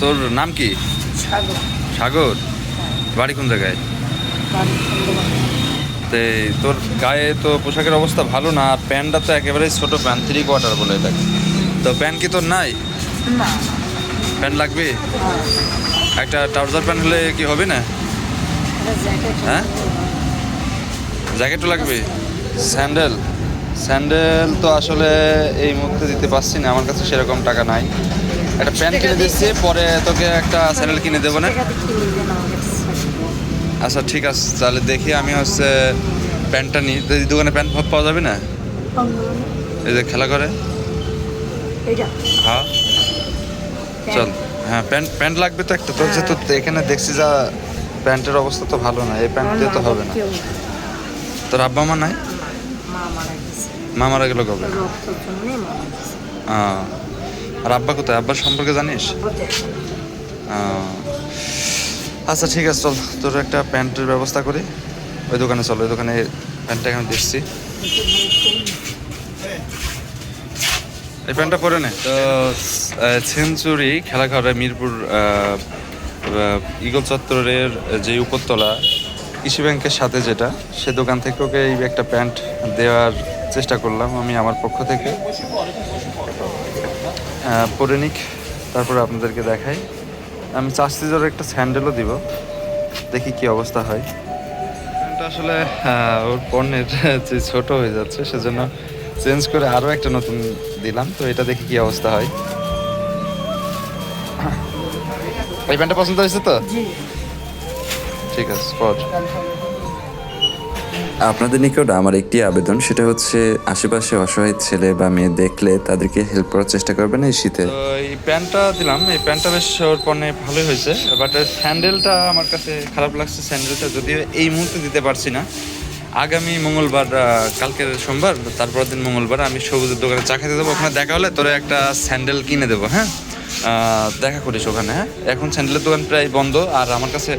তোর নাম কি? সাগর। সাগর? বাড়ি কোন জায়গায়? তে তোর গায়ে তো পোশাকের অবস্থা ভালো না আর প্যান্টটা তো একেবারেই ছোট প্যান্ট থ্রি কোয়ার্টার বলে এটাকে। তো প্যান্ট কি তোর নাই? প্যান্ট লাগবে? একটা ট্রাউজার প্যান্ট হলে কি হবে না? হ্যাঁ? জ্যাকেটও লাগবে? স্যান্ডেল? স্যান্ডেল তো আসলে এই মুহূর্তে দিতে পারছি না আমার কাছে সেরকম টাকা নাই। একটা প্যান্ট কিনে দিচ্ছি পরে তোকে একটা স্যান্ডেল কিনে দেবো না? আচ্ছা ঠিক আছে তাহলে দেখি আমি হচ্ছে প্যান্টটা নিই দোকানে প্যান্ট পাওয়া যাবে না? এই যে খেলা করে। হ্যাঁ চল। হ্যাঁ প্যান্ট প্যান্ট লাগবে তো একটা তোর যে তো এখানে দেখছি যা প্যান্টের অবস্থা তো ভালো না এই প্যান্ট দিয়ে তো হবে না। তোর আব্বা মা নাই? মা মারা গেল কবে? রক্তর আর আব্বা কোথায়? আব্বার সম্পর্কে জানিস? আচ্ছা ঠিক আছে, চল। তোর একটা প্যান্টের ব্যবস্থা করি। ওই দোকানে চল, ওই দোকানে প্যান্টটা এখন দেখছি এই প্যান্টটা পরে নে। তো সেঞ্চুরি খেলাঘরে মিরপুর ইগল চত্বরের যে উপরতলা, কৃষি ব্যাংকের সাথে যেটা, সে দোকান থেকে ওকে এই একটা প্যান্ট দেওয়ার চেষ্টা করলাম আমি আমার পক্ষ থেকে। পরে নিক তারপরে আপনাদেরকে দেখাই। আমি চাষি জোর একটা স্যান্ডেলও দিব দেখি কি অবস্থা হয়। আসলে ওর পণ্যের যে ছোট হয়ে যাচ্ছে সেজন্য চেঞ্জ করে আরও একটা নতুন দিলাম তো এটা দেখি কি অবস্থা হয়। এই প্যান্টটা পছন্দ হয়েছে তো? ঠিক আছে পর। আপনাদের নিকট আমার একটি আবেদন, সেটা হচ্ছে আশেপাশে অসহায় ছেলে বা মেয়ে দেখলে তাদেরকে হেল্প করার চেষ্টা করবেন এই শীতে। এই প্যান্টটা দিলাম, এই প্যান্টটা বেশ পণ্যে ভালোই হয়েছে বাট স্যান্ডেলটা আমার কাছে খারাপ লাগছে, স্যান্ডেলটা যদিও এই মুহূর্তে দিতে পারছি না। আগামী মঙ্গলবার কালকের সোমবার তারপর দিন মঙ্গলবার আমি সবুজের দোকানে চা খেতে দেবো। ওখানে দেখা হলে তোরা একটা স্যান্ডেল কিনে দেবো হ্যাঁ? দেখা করিস ওখানে হ্যাঁ? এখন স্যান্ডেলের দোকান প্রায় বন্ধ, আর আমার কাছে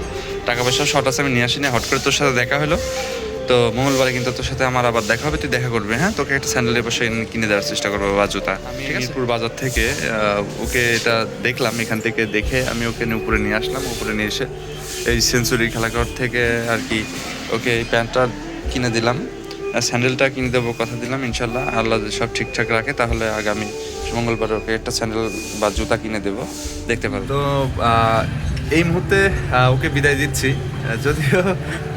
টাকা পয়সা শর্ট আছে, আমি নিয়ে আসিনি হট করে তোর সাথে দেখা হলো। তো মঙ্গলবারে কিন্তু তোর সাথে আমার আবার দেখা হবে তুই দেখা করবি হ্যাঁ? তোকে একটা স্যান্ডেলের পাশে কিনে দেওয়ার চেষ্টা করব বা জুতা আমি মিরপুর বাজার থেকে ওকে এটা দেখলাম এখান থেকে দেখে আমি ওকে নিয়ে উপরে নিয়ে আসলাম উপরে নিয়ে এসে এই সেঞ্চুরি খেলাঘর থেকে আর কি ওকে এই প্যান্টটা কিনে দিলাম স্যান্ডেলটা কিনে দেবো কথা দিলাম ইনশাল্লাহ আল্লাহ যদি সব ঠিকঠাক রাখে তাহলে আগামী মঙ্গলবার ওকে একটা স্যান্ডেল বা জুতা কিনে দেবো দেখতে পারো তো এই মুহূর্তে ওকে বিদায় দিচ্ছি। যদিও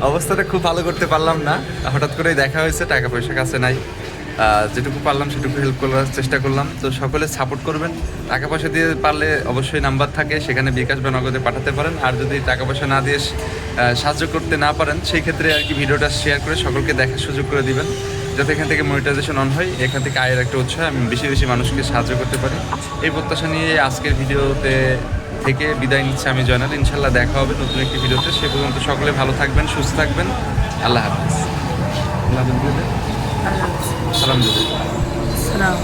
অবস্থাটা খুব ভালো করতে পারলাম না, হঠাৎ করেই দেখা হয়েছে, টাকা পয়সা কাছে নাই। যেটুকু পারলাম সেটুকু হেল্প করার চেষ্টা করলাম। তো সকলে সাপোর্ট করবেন। টাকা পয়সা দিয়ে পারলে অবশ্যই নাম্বার থাকে, সেখানে বিকাশ বা নগদে পাঠাতে পারেন। আর যদি টাকা পয়সা না দিয়ে সাহায্য করতে না পারেন, সেই ক্ষেত্রে আর কি ভিডিওটা শেয়ার করে সকলকে দেখার সুযোগ করে দিবেন। যাতে এখান থেকে মনিটাইজেশন অন হয় এখান থেকে আয়ের একটা উৎস আমি বেশি বেশি মানুষকে সাহায্য করতে পারি। এই প্রত্যাশা নিয়ে আজকের ভিডিওতে থেকে বিদায় নিচ্ছে আমি জয়নাল। ইনশাল্লাহ দেখা হবে নতুন একটি ভিডিওতে। সে পর্যন্ত সকলে ভালো থাকবেন সুস্থ থাকবেন। আল্লাহ হাফিজ। আল্লাহ আলহামদুলিল্লাহ। সালাম